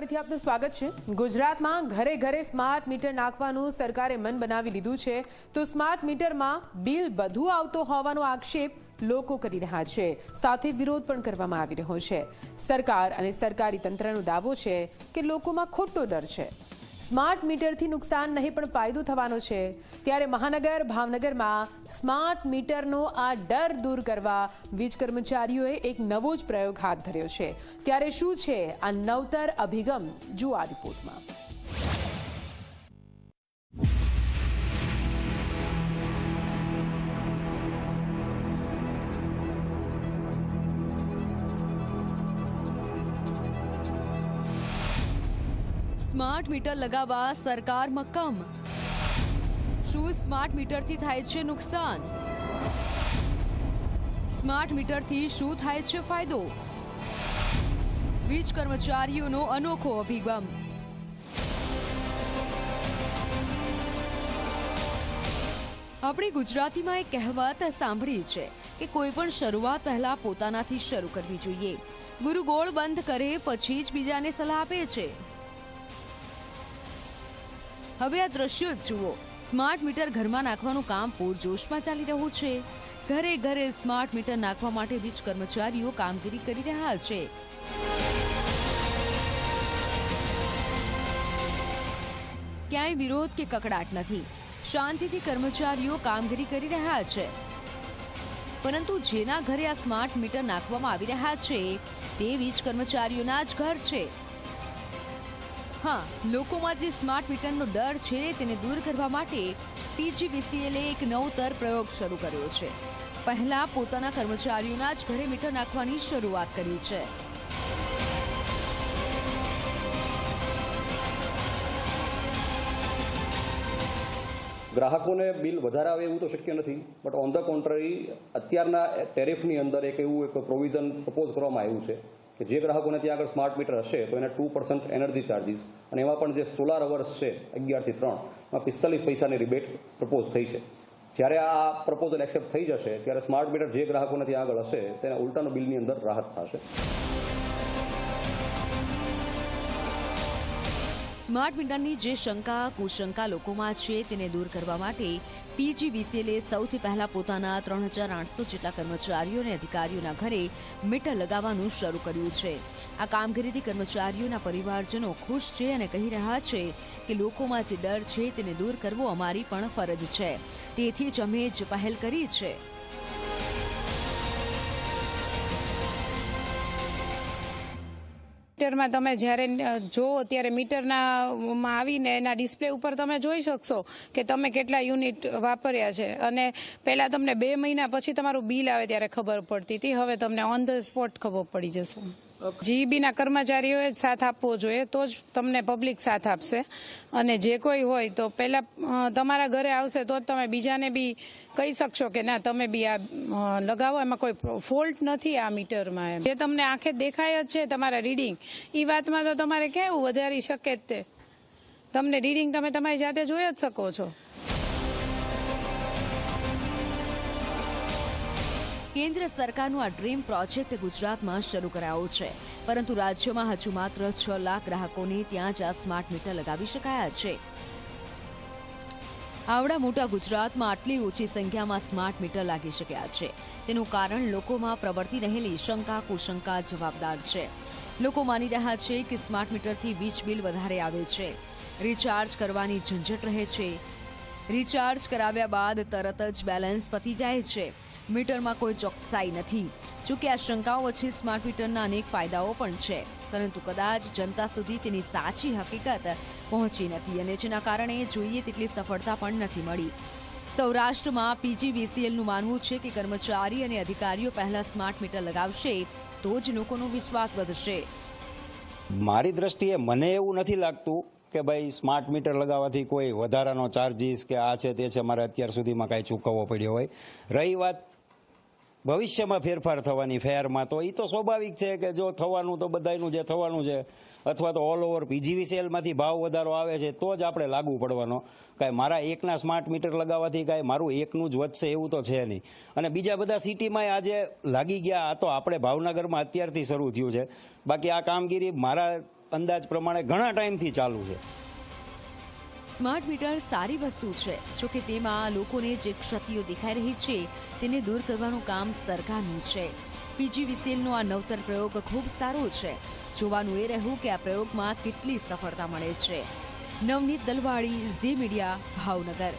ફરીથી આપનું સ્વાગત છે. ગુજરાતમાં ઘરે ઘરે સ્માર્ટ મીટર નાખવાનું સરકારે મન બનાવી લીધું છે. તો સ્માર્ટ મીટરમાં બિલ વધુ આવતો હોવાનો આક્ષેપ લોકો કરી રહ્યા છે. સાથે વિરોધ પણ કરવામાં આવી રહ્યો છે. સરકાર અને સરકારી તંત્રનો દાવો છે કે લોકોમાં ખોટો ડર છે. સ્માર્ટ મીટરથી નુકસાન નહીં, પણ ફાયદો થવાનો છે. ત્યારે મહાનગર, ભાવનગરમાં સ્માર્ટ મીટરનો આ ડર દૂર કરવા વીજ કર્મચારીઓએ એક નવો જ પ્રયોગ હાથ ધર્યો છે. ત્યારે શું છે આ નવતર અભિગમ? જુઓ આ રિપોર્ટમાં. સ્માર્ટ મીટર લગાવવા સરકાર મક્કમ શું સ્માર્ટ મીટરથી થાય છે નુકસાન? સ્માર્ટ મીટરથી શું થાય છે ફાયદો? વીજ કર્મચારીઓનો અનોખો અભિગમ. આપણે ગુજરાતીમાં એક કહેવત સાંભળી છે કે કોઈ પણ શરૂઆત પહેલા પોતાનાથી શરૂ કરવી જોઈએ. ગુરુ ગોળ બંધ કરે, પછી જ બીજાને સલાહ આપે છે. હવે આ દ્રશ્યો જ જુઓ. સ્માર્ટ મીટર ઘરમાં નાખવાનું કામ પૂરજોશમાં ચાલી રહ્યું છે. ઘરે ઘરે સ્માર્ટ મીટર નાખવા માટે વીજ કર્મચારીઓ કામગીરી કરી રહ્યા છે. ક્યાંય વિરોધ કે કકડાટ નથી. શાંતિથી કર્મચારીઓ કામગીરી કરી રહ્યા છે. પરંતુ જેના ઘરે આ સ્માર્ટ મીટર નાખવામાં આવી રહ્યા છે, તે વીજ કર્મચારીઓના જ ઘર છે. હા, લોકોમાં જે સ્માર્ટ મીટરનો ડર છે તેને દૂર કરવા માટે પીજીવીસીએલે એક નવતર પ્રયોગ શરૂ કર્યો છે. પહેલા પોતાના કર્મચારીઓના જ ઘરે મીટર નાખવાની શરૂઆત કરી છે. ગ્રાહકોને બિલ વધારે આવે એવું તો શક્ય નથી, બટ ઓન ધ કોન્ટ્રરી અત્યારના ટેરિફની અંદર એક એવું એક પ્રોવિઝન પ્રપોઝ કરવામાં આવ્યું છે. કે જે ગ્રાહકોને ત્યાં આગળ સ્માર્ટ મીટર હશે, તો એને ટુ પર્સન્ટ એનર્જી ચાર્જિસ અને એમાં પણ જે સોલાર અવર્સ છે અગિયારથી ત્રણ, એમાં પિસ્તાલીસ પૈસાની રિબેટ પ્રપોઝ થઈ છે. જ્યારે આ પ્રપોઝલ એક્સેપ્ટ થઈ જશે, ત્યારે સ્માર્ટ મીટર જે ગ્રાહકોને ત્યાં આગળ હશે, તેના ઉલટાનો બિલની અંદર રાહત થશે. સ્માર્ટ મીટરની જે શંકા, કુશંકા લોકોમાં છે તેને દૂર કરવા માટે પીજીવીસીએલે સૌથી પહેલા પોતાના ત્રણ હજાર આઠસો જેટલા કર્મચારીઓ અને અધિકારીઓના ઘરે મીટર લગાવવાનું શરૂ કર્યું છે. આ કામગીરીથી કર્મચારીઓના પરિવારજનો ખુશ છે અને કહી રહ્યા છે કે લોકોમાં જે ડર છે તેને દૂર કરવો અમારી પણ ફરજ છે. તેથી જ અમે જ પહેલ કરી છે. મીટરમાં તમે જ્યારે જો ત્યારે મીટરના માં આવીને એના ડિસ્પ્લે ઉપર તમે જોઈ શકશો કે તમે કેટલા યુનિટ વાપર્યા છે. અને પહેલાં તમને બે મહિના પછી તમારું બિલ આવે ત્યારે ખબર પડતી હતી. હવે તમને ઓન ધ સ્પોટ ખબર પડી જશે. જીઈબીના કર્મચારીઓએ જ સાથ આપવો જોઈએ, તો જ તમને પબ્લિક સાથ આપશે. અને જે કોઈ હોય તો પહેલા તમારા ઘરે આવશે તો જ તમે બીજાને બી કહી શકશો કે ના, તમે બી આ લગાવો. એમાં કોઈ ફોલ્ટ નથી આ મીટરમાં જે તમને આંખે દેખાય જ છે તમારા રીડિંગ એ વાતમાં તો તમારે કેવું વધારી શકે જ તે? તમને રીડિંગ તમે તમારી જાતે જોઈ જ શકો છો. કેન્દ્ર સરકારનું આ ડ્રીમ પ્રોજેક્ટ ગુજરાતમાં શરૂ કરાયો છે. પરંતુ રાજ્યમાં હજુ માત્ર છ લાખ ગ્રાહકોને ત્યાં જ આ સ્માર્ટ મીટર લગાવી શકાયા છે. આવડા મોટા ગુજરાતમાં આટલી ઓછી સંખ્યામાં સ્માર્ટ મીટર લાગી શક્યા છે. તેનું કારણ લોકોમાં પ્રવર્તી રહેલી શંકા કુશંકા જવાબદાર છે. લોકો માની રહ્યા છે કે સ્માર્ટ મીટરથી વીજ બિલ વધારે આવે છે. રિચાર્જ કરવાની ઝંઝટ રહે છે. રિચાર્જ કરાવ્યા બાદ તરત જ બેલેન્સ પતી જાય છે. મીટરમાં કોઈ ચોકસાઈ નથી. જોકે આ શંકાઓ વચ્ચે સ્માર્ટ મીટરના અનેક ફાયદાઓ પણ છે. પરંતુ કદાચ જનતા સુધી તેની સાચી હકીકત પહોંચી નથી અને જેના કારણે જોઈએ તેટલી સફળતા પણ નથી મળી. સૌરાષ્ટ્રમાં પીજીવીસીએલનું માનવું છે કે કર્મચારી અને અધિકારીઓ પહેલા સ્માર્ટ મીટર લગાવશે, તો જ લોકોનો વિશ્વાસ વધશે. મારી દ્રષ્ટિએ મને એવું નથી લાગતું કે ભાઈ સ્માર્ટ મીટર લગાવવાથી કોઈ વધારાનો ચાર્જીસ કે આ છે તે છે, મારે અત્યાર સુધીમાં કાંઈ ચૂકવવો પડ્યો હોય. રહી વાત ભવિષ્યમાં ફેરફાર થવાની, ફેરમાં તો એ તો સ્વાભાવિક છે કે જો થવાનું તો બધાયનું જે થવાનું છે, અથવા તો ઓલ ઓવર પીજીવીસીએલમાંથી ભાવ વધારો આવે છે, તો જ આપણે લાગુ પડવાનો. કાંઈ મારા એકના સ્માર્ટ મીટર લગાવવાથી કાંઈ મારું એકનું જ વધશે એવું તો છે નહીં. અને બીજા બધા સિટીમાં આજે લાગી ગયા, આ તો આપણે ભાવનગરમાં અત્યારથી શરૂ થયું છે. બાકી આ કામગીરી મારા અંદાજ પ્રમાણે ઘણા ટાઈમથી ચાલુ છે. સ્માર્ટ મીટર સારી વસ્તુ છે. જોકે તેમાં લોકોને જે ક્ષતિઓ દેખાઈ રહી છે, તેને દૂર કરવાનું કામ સરકારનું છે. પીજીવીસીએલનો આ નવતર પ્રયોગ ખૂબ સારો છે. જોવાનું એ રહ્યું કે આ પ્રયોગમાં કેટલી સફળતા મળે છે. Navneet Dalwadi Zee media, Bhavnagar.